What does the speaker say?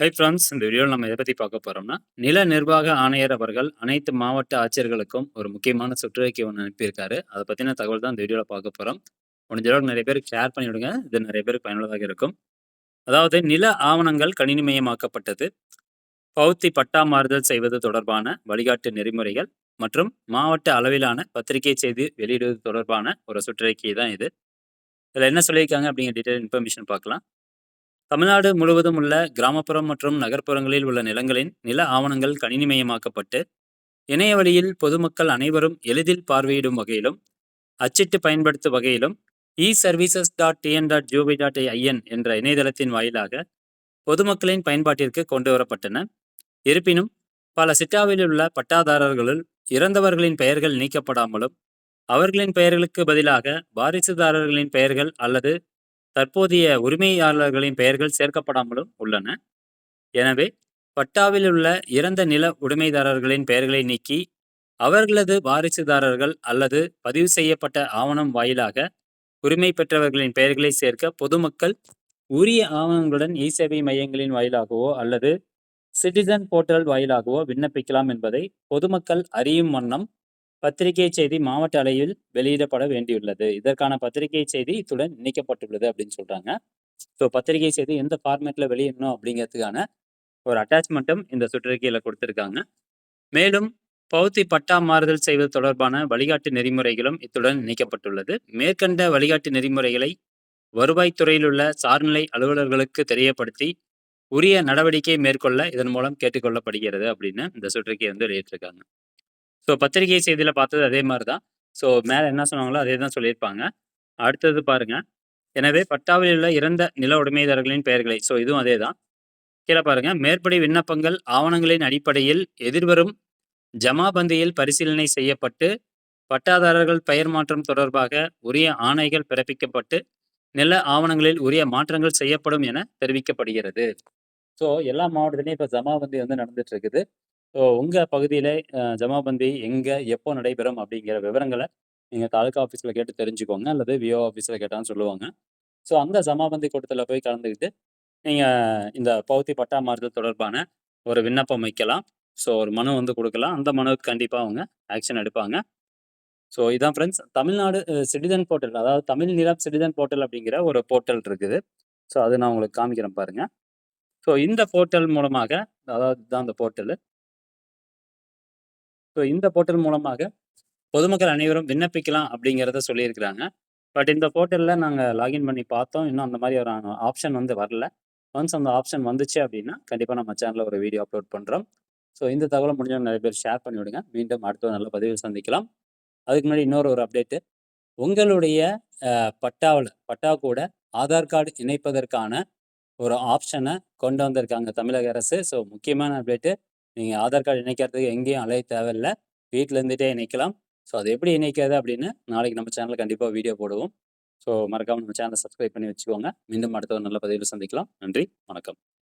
Hi friends இந்த வீடியோவில் நம்ம எதை பற்றி பார்க்க போகிறோம்னா நில நிர்வாக ஆணையர் அவர்கள் அனைத்து மாவட்ட ஆட்சியர்களுக்கும் ஒரு முக்கியமான சுற்றறிக்கை ஒன்று அனுப்பியிருக்காரு. அதை பற்றின தகவல் தான் இந்த வீடியோவில் பார்க்க போகிறோம் முடிஞ்ச அளவுக்கு நிறைய பேருக்கு ஷேர் பண்ணிவிடுங்க. இது நிறைய பேருக்கு பயனுள்ளதாக இருக்கும். அதாவது நில ஆவணங்கள் கணினிமயமாக்கப்பட்டது. பௌத்தி பட்டா மாறுதல் செய்வது தொடர்பான வழிகாட்டு நெறிமுறைகள் மற்றும் மாவட்ட அளவிலான பத்திரிகை செய்தி வெளியிடுவது தொடர்பான ஒரு சுற்றறிக்கை தான் இது. இதில் என்ன சொல்லியிருக்காங்க அப்படிங்கிற டீட்டெயில் இன்ஃபர்மேஷன் பார்க்கலாம். தமிழ்நாடு முழுவதும் உள்ள கிராமப்புறம் மற்றும் நகர்ப்புறங்களில் உள்ள நிலங்களின் நில ஆவணங்கள் கணினிமயமாக்கப்பட்டு இணைய வழியில் பொதுமக்கள் அனைவரும் எளிதில் பார்வையிடும் வகையிலும் அச்சிட்டு பயன்படுத்தும் வகையிலும் e services dot TN dot GOV dot IN என்ற இணையதளத்தின் வாயிலாக பொதுமக்களின் பயன்பாட்டிற்கு கொண்டு வரப்பட்டன. இருப்பினும் பல சிட்டாவில் உள்ள பட்டாதாரர்களுள் இறந்தவர்களின் பெயர்கள் நீக்கப்படாமலும் அவர்களின் பெயர்களுக்கு பதிலாக வாரிசுதாரர்களின் பெயர்கள் அல்லது தற்போதைய உரிமையாளர்களின் பெயர்கள் சேர்க்கப்படாமலும் உள்ளன. எனவே பட்டாவில் உள்ள இறந்த நில உடைமைதாரர்களின் பெயர்களை நீக்கி அவர்களது வாரிசுதாரர்கள் அல்லது பதிவு செய்யப்பட்ட ஆவணம் வாயிலாக உரிமை பெற்றவர்களின் பெயர்களை சேர்க்க பொதுமக்கள் உரிய ஆவணங்களுடன் இ சேவை மையங்களின் வாயிலாகவோ அல்லது சிட்டிசன் போர்ட்டல் வாயிலாகவோ விண்ணப்பிக்கலாம் என்பதை பொதுமக்கள் அறியும் வண்ணம் பத்திரிகை செய்தி மாவட்ட அளவில் வெளியிடப்பட வேண்டியுள்ளது. இதற்கான பத்திரிகை செய்தி இத்துடன் இணைக்கப்பட்டுள்ளது அப்படின்னு சொல்றாங்க. ஸோ பத்திரிகை செய்தி எந்த ஃபார்மேட்ல வெளியிடணும் அப்படிங்கிறதுக்கான ஒரு அட்டாச்மெண்ட்டும் இந்த சுற்றறிக்கையில கொடுத்துருக்காங்க. மேலும் பௌத்தி பட்டா மாறுதல் செய்வது தொடர்பான வழிகாட்டு நெறிமுறைகளும் இத்துடன் இணைக்கப்பட்டுள்ளது மேற்கண்ட வழிகாட்டு நெறிமுறைகளை வருவாய்த்துறையில் உள்ள சார்நிலை அலுவலர்களுக்கு தெரியப்படுத்தி உரிய நடவடிக்கை மேற்கொள்ள இதன் மூலம் கேட்டுக்கொள்ளப்படுகிறது அப்படின்னு இந்த சுற்றறிக்கை வந்து வெளியிட்டிருக்காங்க. ஸோ பத்திரிகை செய்தியில் பார்த்தது அதே மாதிரி தான் ஸோ மேலே என்ன சொன்னாங்களோ அதே தான் சொல்லியிருப்பாங்க. அடுத்தது பாருங்க. எனவே பட்டாவில் உள்ள இறந்த நில உடைமைதாரர்களின் பெயர்களை ஸோ இதுவும் அதே தான் கீழே பாருங்க. மேற்படி விண்ணப்பங்கள் ஆவணங்களின் அடிப்படையில் எதிர்வரும் ஜமாபந்தியில் பரிசீலனை செய்யப்பட்டு பட்டாதாரர்கள் பெயர் மாற்றம் தொடர்பாக உரிய ஆணைகள் பிறப்பிக்கப்பட்டு நில ஆவணங்களில் உரிய மாற்றங்கள் செய்யப்படும் என தெரிவிக்கப்படுகிறது. ஸோ எல்லா மாவட்டத்திலையும் இப்போ ஜமாபந்தி வந்து நடந்துட்டு இருக்குது. ஸோ உங்கள் பகுதியில் ஜமாபந்தி எங்கே எப்போ நடைபெறும் அப்படிங்கிற விவரங்களை நீங்கள் தாலுக்கா ஆஃபீஸில் கேட்டு தெரிஞ்சுக்கோங்க அல்லது விஓ ஆஃபீஸில் கேட்டாலும் சொல்லுவாங்க. ஸோ அந்த ஜமாபந்தி கூட்டத்தில் போய் கலந்துக்கிட்டு நீங்கள் இந்த பௌத்தி பட்டா மாறுதல் தொடர்பான ஒரு விண்ணப்பம் வைக்கலாம். ஸோ ஒரு மனு வந்து கொடுக்கலாம். அந்த மனுவுக்கு கண்டிப்பாக அவங்க ஆக்ஷன் எடுப்பாங்க. ஸோ இதான் ஃப்ரெண்ட்ஸ் தமிழ்நாடு சிட்டிசன் போர்ட்டல் அதாவது தமிழ் நிலம் சிட்டிசன் போர்ட்டல் அப்படிங்கிற ஒரு போர்ட்டல் இருக்குது. ஸோ அது நான் உங்களுக்கு காமிக்கிறேன் பாருங்கள் ஸோ இந்த போர்ட்டல் மூலமாக அதாவது தான் அந்த போர்ட்டலு. ஸோ இந்த போர்ட்டல் மூலமாக பொதுமக்கள் அனைவரும் விண்ணப்பிக்கலாம் அப்படிங்கிறத சொல்லியிருக்கிறாங்க. பட் இந்த போர்ட்டலில் நாங்கள் லாகின் பண்ணி பார்த்தோம். இன்னும் அந்த மாதிரி ஒரு ஆப்ஷன் வந்து வரல. ஒன்ஸ் அந்த ஆப்ஷன் வந்துச்சு அப்படின்னா கண்டிப்பாக நம்ம சேனலில் ஒரு வீடியோ அப்லோட் பண்ணுறோம் ஸோ இந்த தகவலை முடிஞ்சவங்க நிறைய பேர் ஷேர் பண்ணிவிடுங்க மீண்டும் அடுத்த நல்ல பதிவில் சந்திக்கலாம். அதுக்கு முன்னாடி இன்னொரு ஒரு அப்டேட்டு உங்களுடைய பட்டாவில் பட்டா கூட ஆதார் கார்டு இணைப்பதற்கான ஒரு ஆப்ஷனை கொண்டு வந்திருக்காங்க தமிழக அரசு. ஸோ முக்கியமான அப்டேட்டு நீங்கள் ஆதார் கார்டு இணைக்கிறதுக்கு எங்கேயும் அலைய தேவையில்லை. வீட்டில் இருந்துகிட்டே இணைக்கலாம். ஸோ அது எப்படி இணைக்கிறது அப்படின்னு நாளைக்கு நம்ம சேனலில் கண்டிப்பாக வீடியோ போடுவோம். ஸோ மறக்காமல் நம்ம சேனலை சப்ஸ்கிரைப் பண்ணி வச்சுக்கோங்க. மீண்டும் அடுத்த ஒரு நல்ல பதிவில் சந்திக்கலாம். நன்றி. வணக்கம்.